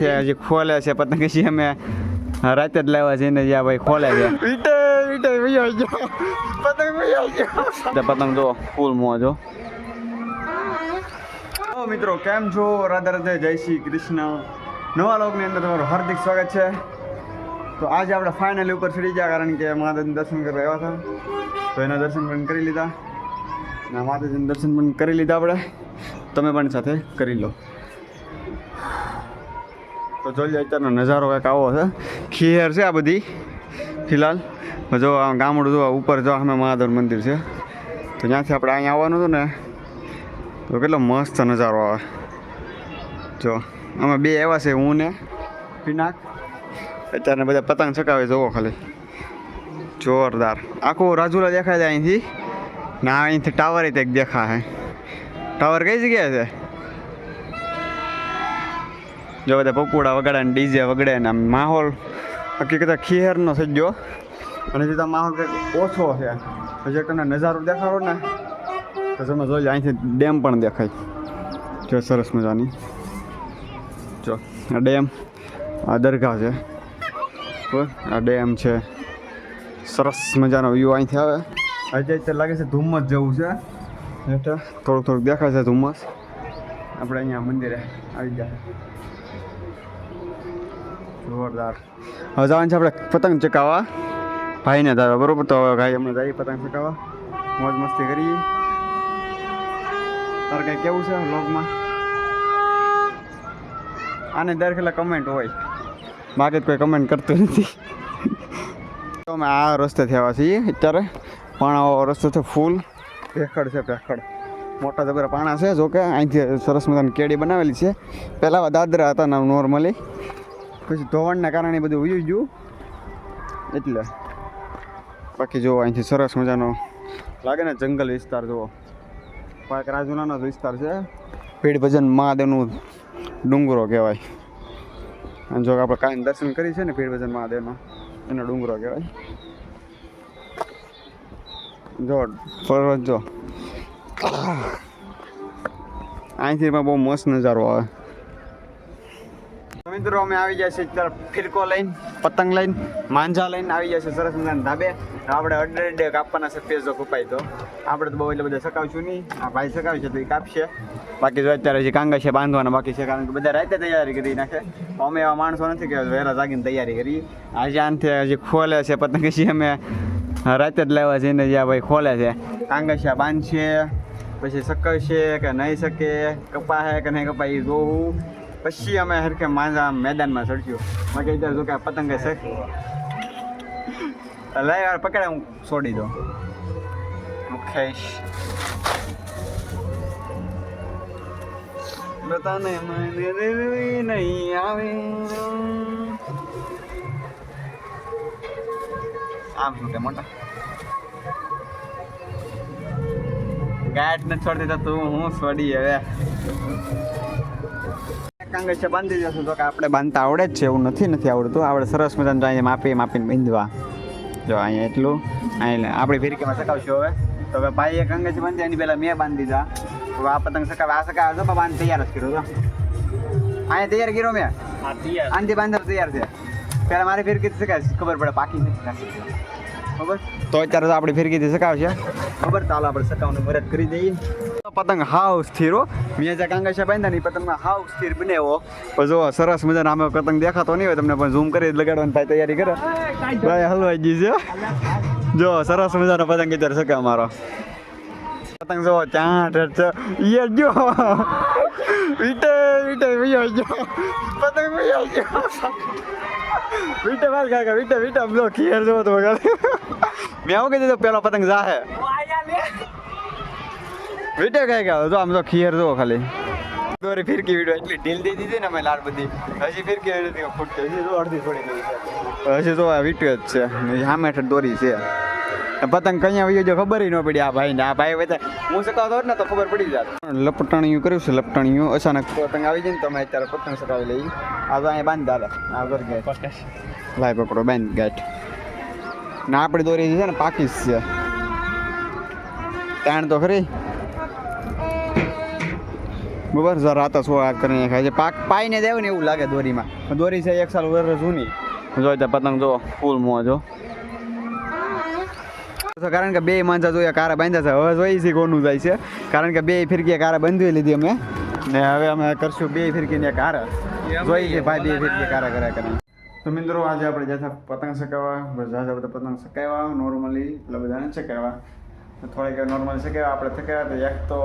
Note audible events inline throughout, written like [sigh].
તે હજી ખોલે છે પતંગ છે અમે રાતે જ લાવ્યા છે ને જ્યાં ભાઈ ખોલે છે. વીટે વીટે વયો ગયો પતંગ વયો ગયો પતંગ જો ફૂલ મોજો તો મિત્રો કેમ છો? રાધા રાધે જય શ્રી કૃષ્ણ. નવા લોકની અંદર તમારું હાર્દિક સ્વાગત છે. તો આજે આપણે ફાઇનલી ઉપર ચડી ગયા કારણ કે માતાજીના દર્શન કરવા આવ્યા હતા. તો એના દર્શન પણ કરી લીધા. ના માતાજીનું દર્શન પણ કરી લીધા આપણે. તમે પણ સાથે કરી લો. તો જોઈએ અત્યારનો નજારો કંઈક આવો છે. ખીહેર છે આ બધી, ફિલહાલ. જો આ ગામડું જો ઉપર જો અમે મહાદેવ મંદિર છે. તો ત્યાંથી આપણે અહીંયા આવવાનું હતું ને, તો કેટલો મસ્ત નજારો આવે. જો, અમે બે એવા છે હું ને પિનાક. અત્યારે બધા પતંગ ચકાવે જવો ખાલી. જોરદાર. આખું રાજુલા દેખાય છે અહીંથી. ના અહીંથી ટાવર એક દેખાય ટાવર કઈ જગ્યાએ છે જો બધા પપુડા વગાડે ને ડીજે વગડે ને આમ માહોલ હકીકત ખીહેરનો થઈ ગયો અને જો માહોલ કંઈક ઓછો છે પછી તમને નજારો દેખાડો ને તો તમે જોઈ લો અહીંથી ડેમ પણ દેખાય જો સરસ મજાની જો આ ડેમ આ દરગાહ છે બરાબર આ ડેમ છે સરસ મજાનો વ્યૂ અહીંથી આવે આજે અત્યારે લાગે છે ધુમ્મસ જવું છે. હેઠળ થોડુંક થોડુંક દેખાય છે ધુમ્મસ. આપણે અહીંયા મંદિરે આવી ગયા. જોરદાર. હવે જવાનું છે આપણે પતંગ ચકાવવા ભાઈને ધારો, બરોબર? તો હવે ભાઈ હમણાં જઈએ પતંગ ચકાવવા મોજ મસ્તી કરીએ. તારે કંઈ કેવું છે વ્લોગમાં? આને દર ખેલા કમેન્ટ હોય. બાકી કોઈ કમેન્ટ કરતું નથી. [laughs] તો અમે આ રસ્તે થયા છીએ અત્યારે. પણ રસ્તો છે ફૂલ. ભેખડ છે, ભેખડ. મોટા જબરા પાણા છે, જોકે અહીંથી સરસ મજાની કેડી બનાવેલી છે. પહેલાં દાદરા હતા ના નોર્મલી પછી ધોવાણના કારણે બધું ઉયું ગયું. એટલે બાકી જુઓ અહીંથી સરસ મજાનો લાગે ને જંગલ વિસ્તાર જુઓ. પાક રાજુનાનો જ વિસ્તાર છે. ભીડભજન મહાદેવનું ડુંગરો કહેવાય. અને જો આપણે કાંઈ દર્શન કરી છે ને ભીડભજન મહાદેવનો, એનો ડુંગરો કહેવાય. જો પર્વત જો. અહીંથી બહુ મસ્ત નજારો આવે. મિત્રો, અમે આવી જાય છે ફિરકો લઈને, પતંગ લઈને, માંજા લઈને આવી જાય છે સરસ મજાના ધાબે. આપણે અડે અડે કાપવાના છે પેજો કપાય તો. આપણે તો બહુ એટલે બધા સકાવશું નહીં. આ ભાઈ સકાવશે તો એ કાપશે. બાકી જો અત્યારે હજી કાંગા છે બાંધવાના, બાકી છે કારણ કે બધા રાતે તૈયારી કરી નાખે. અમે એવા માણસો નથી કે વહેલા જાગીને તૈયારી કરી આજે આનથી હજી ખોલે છે પતંગ છે અમે રાતે જ લાવ્યા છે ને, જ્યાં ભાઈ ખોલે છે. કાંગસિયા બાંધશે પછી સકવશે કે નહીં શકે કપાહે કે નહીં કપા એ જોવું. પછી અમે હરખે માંજા મેદાનમાં ચડ્યું. મેં કહી દઉં કે આ પતંગ છે. લઈ વાર પકડે હું છોડી દઉં. મુખેશ બતાને મને નહીં આવે. આમ છૂટે મોટા. ગાંઠ ને છોડી દીધા તું હું છોડી હવે. કાંગસ બાંધી જશું તો કે આપણે બાંધતા આવડે જ છે એવું નથી નથી આવડતું. આપણે સરસ મજાનું અહીંયા માપી માપીને બાંધવા. જો અહીંયા એટલું. અહીંયા આપણી ફિરકીમાં સકાવશું હવે. તો હવે ભાઈએ છે બાંધી એની પહેલાં મેં બાંધી દીધા. હવે આ પતંગ સકાવે આ સકાવે તો બાંધ તૈયાર જ કર્યો હતો અહીંયા તૈયાર કર્યો મેં? આનથી બાંધવા તૈયાર છે. પહેલાં મારે ફિરકી શકાય ખબર પડે પાકી નથી ખબર? તો અત્યારે તો આપણે ફિરકીથી સકાવશે ખબર ચાલો આપણે શકાવને મદદ કરી દઈએ. પતંગ હાવ સ્થિર હો. મેં જે કાંગા બાંધ્યા નહીં પતંગમાં હાવ સ્થિર બનાવ્યો પણ જો સરસ મજાનો આમે પતંગ દેખાતો નહીં હોય તમને પણ ઝૂમ કરી લગાડવાની ભાઈ તૈયારી કરે. ભાઈ હલવાઈ ગઈ છે જો સરસ મજાનો પતંગ અત્યારે શકે અમારો. પતંગ જો ચાટ છે. યે જો વિટે વિટે વિયો ગયો પતંગ વિયો ગયો વીટે વાલ કાકા વીટે વીટે બ્લો ખીર જો તો કાકા મેં આવું કીધું પેલો પતંગ જાહે. વીટે કાકા જો આમ તો ખીર જો ખાલી. દોરી ફિરકી વીડો એટલી ઢીલ દઈ દીધી ને અમે લાડ બધી. હજી ફિરકી ફૂટ ફૂટતી હજી તો અડધી થોડી દીધી હજી તો આ વિટ્યો જ છે. સામે દોરી છે. પતંગ કઅહીંયા આવી જો ખબર ન પડી આ ભાઈ ને આ ભાઈ બધા હું સકાવતો ને તો ખબર પડી જાત. લપટાણીયું કર્યું છે, લપટાણીયું. અચાનક પતંગ આવી જાય ને તમે અત્યારે પતંગ સકાવી લઈ આ તો અહીંયા બાંધ દાદા આ ઘર. ગયા લાય પકડો, બાંધ ગાંઠ. ને આપણી દોરી છે ને પાકીસ છે. તાણ તો ખરી. બરાબર, જરા રાત સો આ કરીને ખાય છે. પાક પાઈને દેવ ને એવું લાગે દોરીમાં. દોરી છે એક સાલ વર્ષ જૂની. જોઈ પતંગ જો, ફૂલ મોં જો. તો કારણ કે બે માંજા જોયા, કારા બાંધ્યા છે. હવે જોઈ છે કોનું જાય છે. કારણ કે બે ફિરકી કારા બાંધી લીધી અમે. ને હવે અમે કરશું બે ફિરકીને કારા જોઈ છે ભાઈ બે ફિરકી કારા કર્યા કરે તો મિત્રો, આજે આપણે જતા પતંગ ચકાવવા બસ જાજા બધા પતંગ ચકાવ્યા નોર્મલી એટલે બધાને ચકાવ્યા થોડીક નોર્મલી ચકાવ્યા આપણે થકાવ્યા તો એક તો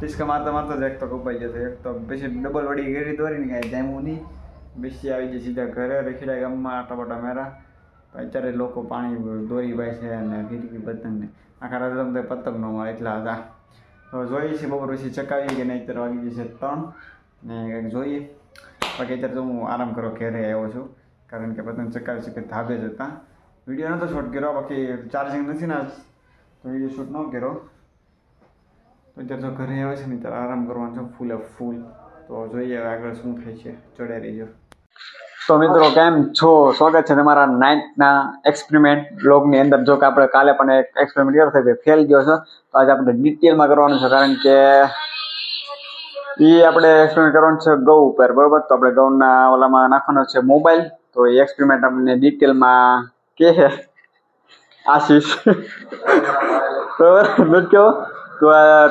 પિસ્કા મારતા મારતા જ એક તો કપાઈ જતો એક તો પછી ડબલ વડી ગેરી દોરીને કાંઈ જામ્યું નહીં. બેસી આવી જાય સીધા ઘરે, રખીડા ગામમાં આટા બાટા મેરા અત્યારે લોકો પાણી દોરી બાય છે અને ફિરકી પતંગને આખા રાત રમતા પતંગ ન મળે એટલા હતા. તો જોઈએ છીએ બપોર પછી ચકાવીએ કે નહીં, અત્યારે વાગી જશે ત્રણ. ને કંઈક જોઈએ. બાકી અત્યારે તો હું આરામ કરો ઘરે આવ્યો છું, કારણ કે પતંગ ચકાવી શકે ધાબે જ હતા. વીડિયો નહોતો શૂટ કર્યો, બાકી ચાર્જિંગ નથી ને તો વીડિયો શૂટ ન કર્યો. તો અત્યારે તો ઘરે આવે છે ને ત્યારે આરામ કરવાનો છે, ફૂલે ફૂલ. તો જોઈએ આગળ શું થાય છે, ચડે રહીજો. તો મિત્રો કેમ છો? સ્વાગત છે તમારા નાઇન્થના એક્સપેરિમેન્ટ બ્લોગની અંદર. જો કે આપણે કાલે પણ એક એક્સપેરિમેન્ટ કર્યો છે ફેલ ગયો છે. તો આજે આપણે ડિટેલમાં કરવાનું છે કારણ કે એ આપણે એક્સપેરિમેન્ટ કરવાનું છે ગૌ ઉપર બરોબર? તો આપણે ગૌના ઓલામાં નાખવાનો છે મોબાઈલ તો એ એક્સપેરિમેન્ટ આપણને ડિટેલમાં કે છે? આશીષ. બરોબર? નથી તો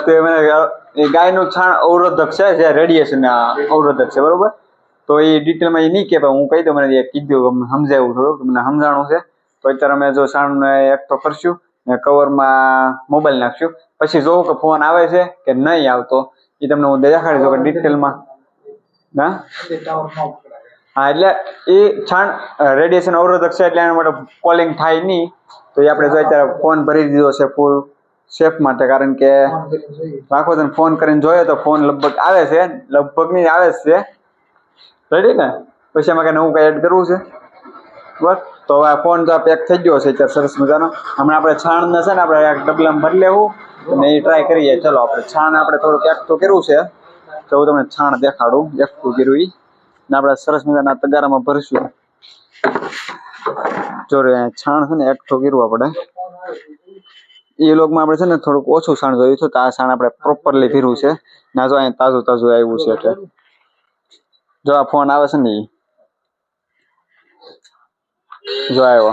તે મને ગાયનું છાણ અવરોધક છે જે રેડિયેશન અવરોધક છે બરોબર? તો એ ડિટેલમાં એ નહીં કે હું કહી દઉં મને એ કીધું સમજાવ્યું થોડુંક મને સમજાણું છે. તો અત્યારે અમે જો છાણને એકઠો કરશું ને કવરમાં મોબાઈલ નાખશું. પછી જોવું કે ફોન આવે છે કે નહીં આવતો એ તમને હું દેખાડી દઉં કે ડિટેલમાં ના હા એટલે એ છાણ રેડિયેશન અવરોધક છે એટલે એના માટે કોલિંગ થાય નહીં. તો એ આપણે જો અત્યારે ફોન ભરી દીધો છે ફૂલ સેફ માટે કારણ કે રાખો તને ફોન કરીને જોયો તો ફોન લગભગ આવે છે લગભગ નહીં આવે છે. રેડી ને? પછી એમાં કઈ નવું કઈ એડ કરવું છે? બસ, તો હવે ફોન તો પેક થઈ ગયો છે, અત્યારે સરસ મજાનો. હમણાં આપણે છાણ ને છે ને, આપણે ડબલા ડબલામાં ભરી લેવું. અને એ ટ્રાય કરીએ ચલો, આપણે છાણ આપણે થોડુંક એકઠું કર્યું છે. તો હું તમને છાણ દેખાડું. એકઠું કર્યું ઈ. ને આપણે સરસ મજાના તગારામાં ભરશું. જો છાણ છે ને એકઠું કર્યું આપણે. એ લોકમાં આપણે છે ને, થોડુંક ઓછું છાણ જોયું છે. તો આ છાણ આપણે પ્રોપરલી ભીરું છે. ના જો અહીંયા તાજું તાજું આવ્યું છે, એટલે. જો આ ફોન આવે છે ને જો આવ્યો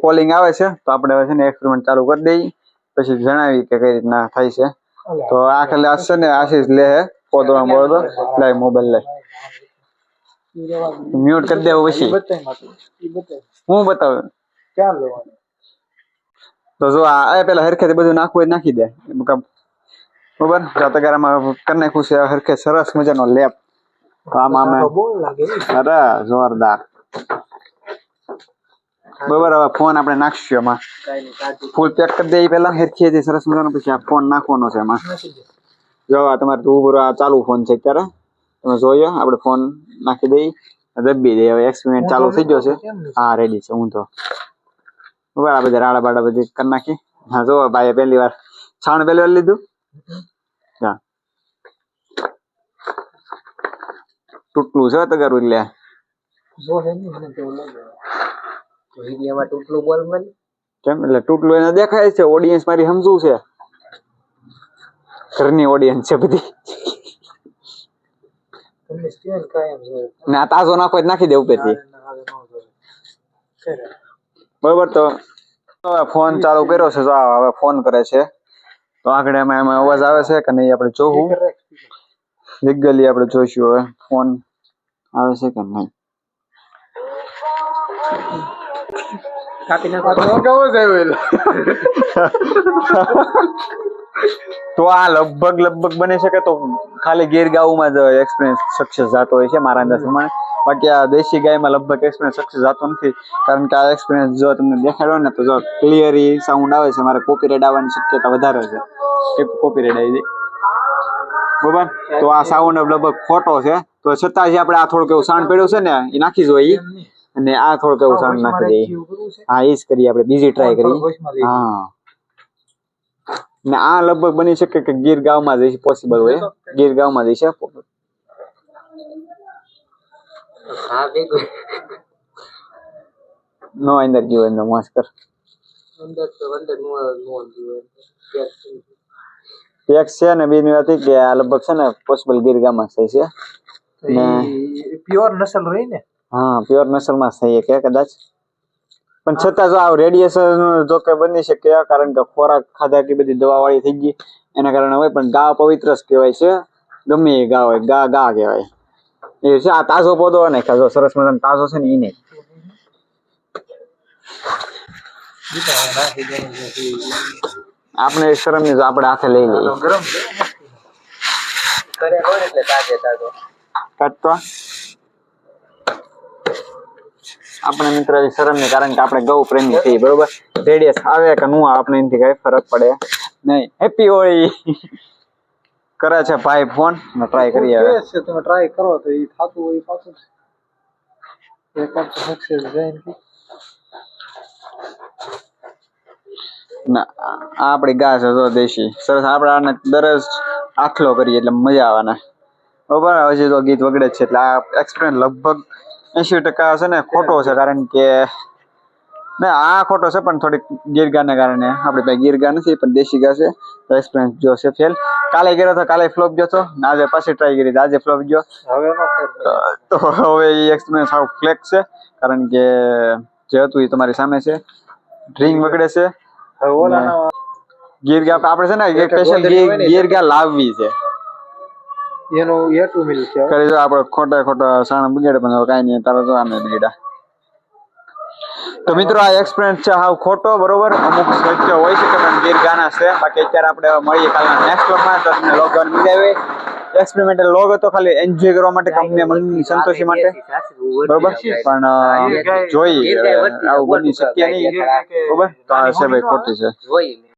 કોલિંગ આવે છે તો આપણે હવે છે ને એક્સપેરિમેન્ટ ચાલુ કરી દઈએ. પછી જણાવી કે કઈ રીતના થાય છે. તો આ ખાલી આ છે ને આશીષ લે હે પોતળા બોલો લાય મોબાઈલ લે મ્યુટ કરી દેવું પછી. હું બતાવું? તો જો આ પેલા હરખેથી બધું નાખવું નાખી દે. બરોબર? જો તગારામાં કરી નાખ્યું છે. હરખે સરસ મજાનો લેપ. તો આમાં અમે અરે જોરદાર. બરોબર હવે ફોન આપણે નાખશું એમાં. ફૂલ પેક કરી દઈએ પેલા હેરખી સરસ મજાનો પછી આ ફોન નાખવાનો છે એમાં. જો આ તમારે રૂબરૂ આ ચાલુ ફોન છે અત્યારે. તમે જોયો આપણે ફોન નાખી દઈએ. દબી દઈએ હવે એક્સપેરિમેન્ટ ચાલુ થઈ ગયો છે. હા રેડી છે હું તો. બરાબર આ બધા રાડા બાડા બધી કરી નાખી. હા જો ભાઈએ પહેલી વાર છાણ પહેલી વાર લીધું. તૂટલું છે તગારું એટલે? કેમ? એટલે તૂટલું એને દેખાય છે ઓડિયન્સ મારી સમજવું છે. ઘરની ઓડિયન્સ છે બધી. ને તાજો નાખો નાખી દે ઉપરથી બરોબર તો હવે ફોન ચાલુ કર્યો છે હવે ફોન કરે છે. તો આગળ એમાં એમાં અવાજ આવે છે કે નહીં આપણે જોવું? લીગલી આપણે જોઈશું હવે ફોન આવે છે કે નહીં? તો. આ લગભગ લગભગ બની શકે તો ખાલી ગીર ગાઉમાં જ એક્સપિરિયન્સ સક્સેસ જતો હોય છે મારા અંદાજ પ્રમાણે. બાકી આ દેશી ગાયમાં લગભગ એક્સપિરિયન્સ સક્સેસ જતો નથી. કારણ કે આ એક્સપિરિયન્સ જો તમને દેખાડો ને, તો જો ક્લિયરી સાઉન્ડ આવે છે, મારે કોપીરાઇટ આવવાની શક્યતા વધારે છે. કે કોપીરાઇટ આવી જાય તો આ સાઉન્ડ લગભગ ખોટો છે. તો છતાં જે આપણે આ થોડુંક એવું સાઉન્ડ પડ્યું છે ને, એ નાખી જોઈએ અને આ થોડુંક એવું સાઉન્ડ નાખી દઈએ હા એ જ કરીએ આપણે, બીજી ટ્રાય કરીએ. હા. ને આ લગભગ બની શકે કે ગીર ગામમાં જઈ પોસિબલ હોય. ગીર ગામમાં જ છે નો અંદર ગયો એનો મસ્ત કર. એક છે. ને બીજી વાત કે આ લગભગ છે ને પોસિબલ ગીરગામાં થઈ છે. પ્યોર નસલ રહી ને? હા પ્યોર નસલમાં થઈ કે કદાચ. પણ છતાં જો આ રેડિયેશન જો કે બની શકે કારણ કે ખોરાક ખાધા કે બધી દવા વાળી થઈ ગઈ એના કારણે હોય પણ ગા પવિત્ર જ કહેવાય છે. ગમે એ ગા હોય ગા ગા કહેવાય. એ છે, આ તાજો પોદો ને ખાજો સરસ મજાનો તાજો છે ને નહીં. આપણે શરમની જો આપણે હાથે લઈ લઈએ. ગરમ કરે હોય એટલે તાજે તાજો કાટતો આપણે મિત્ર શરમ ને કારણ કે આપણે ગૌ પ્રેમી છીએ, બરોબર? રેડિયસ આવે કે નું આપણે એનાથી કઈ ફરક પડે. નહીં. હેપી હોળી. કરે છે ભાઈ ફોન? ટ્રાય કરી આવે. છે તમે ટ્રાય કરો તો એ થાતું હોય પાછું એક વાર તો સક્સેસ જાય ને ના આ આપણી ગા છે જો દેશી. સરસ આપણે આને દરરોજ આખલો કરીએ એટલે મજા આવવાના બરોબર હજી તો ગીત વગડે છે એટલે આ એક્સપિરિયન્સ લગભગ એંશી ટકા છે ને ખોટો છે કારણ કે ના આ ખોટો છે પણ થોડીક ગીર ગાને કારણે. આપણી પાસે ગીર ગા નથી પણ દેશી ગા છે. તો એક્સપિરિયન્સ જો છે ફેલ કાલે કર્યો તો કાલે ફ્લોપ ગયો તો? ને આજે પાછી ટ્રાય કરી આજે ફ્લોપ ગયો. હવે તો હવે એ એક્સપિરિયન્સ સાવ ફ્લેક છે કારણ કે જે હતું એ તમારી સામે છે. ડ્રિંક વગડે છે. ગીર ગા આપણે છે ને એક સ્પેશિયલ ગીર ગા લાવવી છે. એનું એટું મિલ છે. કરી જો આપણે ખોટા ખોટા સાણ બગડે પણ કાંઈ નહીં તારે તો આમે બગડ્યા. તો મિત્રો આ એક્સપિરિયન્સ છે હાવ ખોટો બરોબર? અમુક સત્ય હોય શકે પણ ગીર ગાના છે. બાકી અત્યારે આપણે મળીએ કાલના નેક્સ્ટ વ્લોગમાં તો તમને લોગ ઓન મજા આવે એક્સપેરિમેન્ટલ લોગ હતો ખાલી એન્જોય કરવા માટે કંપની મનની સંતોષી માટે. બરોબર? પણ જોઈએ આવું બની શક્ય નહીં. બરોબર? તો આ છે ભાઈ ખોટી છે.